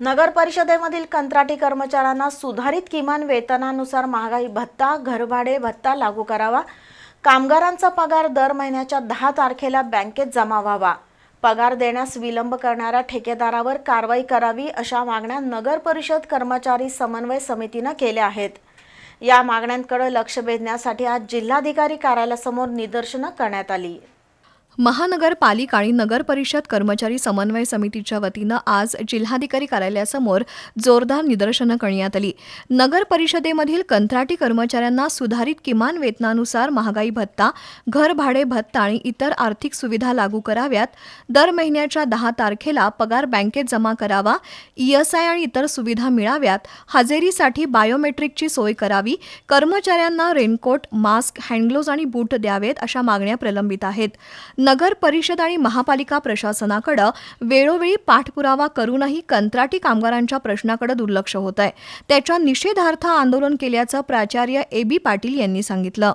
नगर परिषदेमधील कंत्राटी कर्मचाऱ्यांना सुधारित किमान वेतनानुसार महागाई भत्ता घरभाडे भत्ता लागू करावा. कामगारांचा पगार दर महिन्याच्या दहा तारखेला बँकेत जमा व्हावा. पगार देण्यास विलंब करणाऱ्या ठेकेदारावर कारवाई करावी अशा मागण्या नगर परिषद कर्मचारी समन्वय समितीनं केल्या आहेत. या मागण्यांकडे लक्ष वेधण्यासाठी आज जिल्हाधिकारी कार्यालयासमोर निदर्शनं करण्यात आली. महानगरपालिका आणि नगरपरिषद कर्मचारी समन्वय समितीच्या वतीनं आज जिल्हाधिकारी कार्यालयासमोर जोरदार निदर्शनं करण्यात आली. नगर परिषदेमधील कंत्राटी कर्मचाऱ्यांना सुधारित किमान वेतनानुसार महागाई भत्ता घर भाडे भत्ता आणि इतर आर्थिक सुविधा लागू कराव्यात. दर महिन्याच्या दहा तारखेला पगार बँकेत जमा करावा ईएसआय आणि इतर सुविधा मिळाव्यात. हजेरीसाठी बायोमेट्रिकची सोय करावी कर्मचाऱ्यांना रेनकोट मास्क हँडग्लोव्ज आणि बूट द्यावेत अशा मागण्या प्रलंबित आहेत. नगर परिषद आणि महापालिका प्रशासनाकडे वेळोवेळी पाठपुरावा करूनही कंत्राटी कामगारांच्या प्रश्नाकडे दुर्लक्ष होत आहे. त्याच्या निषेधार्थ आंदोलन केल्याचं प्राचार्य ए बी पाटील यांनी सांगितलं.